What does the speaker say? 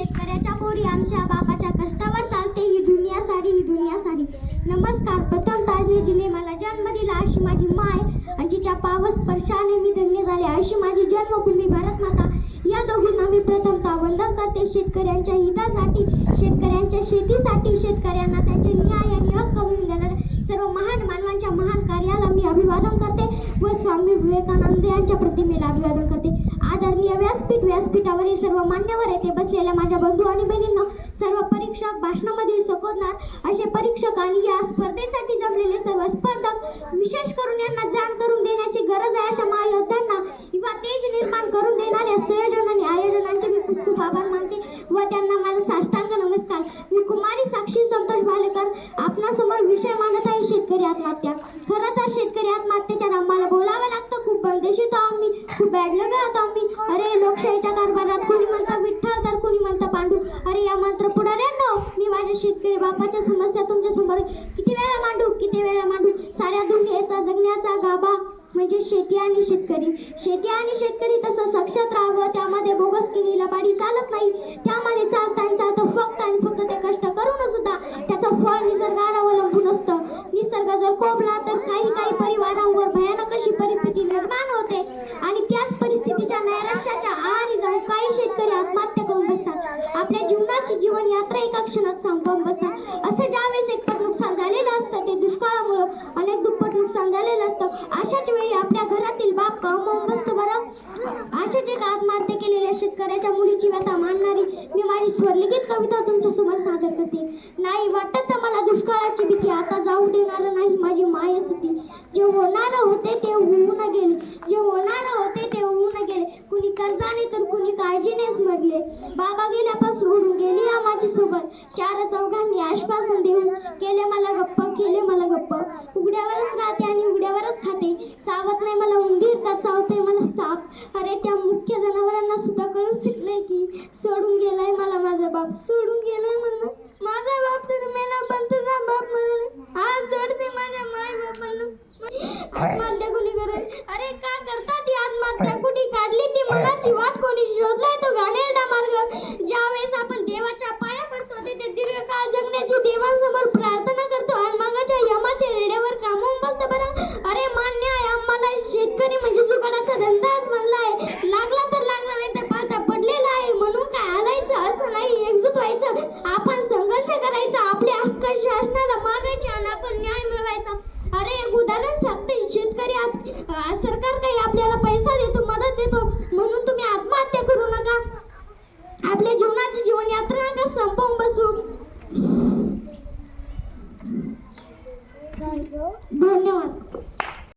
शेतकऱ्याच्या पोरी आमच्या बापाच्या कष्टावर चालते. ही दुनिया सारी ही दुनिया सारी. नमस्कार प्रथम ताजनेजीने मला जन्म दिला अशी माझी माय. आणि जिच्या पावस स्पर्शाने मी धन्य झाले अशी माझी जन्मभूमी भारत माता या दोघींना मी प्रथमता वंदन करते. शेतकऱ्यांच्या हितासाठी शेतकऱ्यांच्या शेतीसाठी शेतकऱ्यांना त्यांचे विद्यापीठ व्यासपीठावरील सर्व मान्यवर येथे बसलेल्या माझ्या बंधू आणि बहिणींना सर्व परीक्षक भाषणामधील सकोदनार असे परीक्षक आणि या स्पर्धेसाठी जमलेले सर्व स्पर्धक विशेष करून यांना जाण करून देण्याची गरज आहे अशा महायोद्ध्यांना किंवा तेज निर्माण करून देणाऱ्या संयोजन आणि आयोजनांचे मी खूप खूप आभार मानते व त्यांना माझा साष्टांग नमस्कार. मी कुमारी साक्षी संतोष भालेकर आपणासमोर विषय मांडत आहे शेतकरी आत्महत्या. म्हणजे शेती आणि शेतकरी. शेती आणि शेतकरी तसं सक्षात राहावं त्यामध्ये बोगस किनी लबाडी चालत नाही. त्यामध्ये चालता आणि चालतं फक्त आणि फक्त ते कष्ट करून सुद्धा त्याचं फळ निसर्गावर अवलंबून असतं. निसर्ग जर कोपला तर काही काही परिवारांवर भयानक अशी परिस्थिती निर्माण होते. आणि त्याच परिस्थितीच्या नैराश्याच्या आहारी जाऊन काही शेतकरी आत्महत्या करून बसतात. आपल्या जीवनाची जीवन यात्रा एका क्षणात संपवून बसतात. असं ज्या कुणी काळजीनेच मरले बाबा गेल्यापासून सोडून गेली माझी सोबत चार चौघांनी आश्वासन देऊन केले मला गप्प केले मला गप्प. उघड्यावरच राहते आणि उघड्यावरच खाते. चावत नाही मला उंदीर का चावते मला साप? अरे त्या मुख्य जनावरांना सुद्धा कळून शिकले की सोडून गेलाय मला माझा बाप. सोडून गेलाय म्हणून? माझा बाप तर मेला पण तुझा बाप म्हणून. आज जोडते माझ्या माय बापाला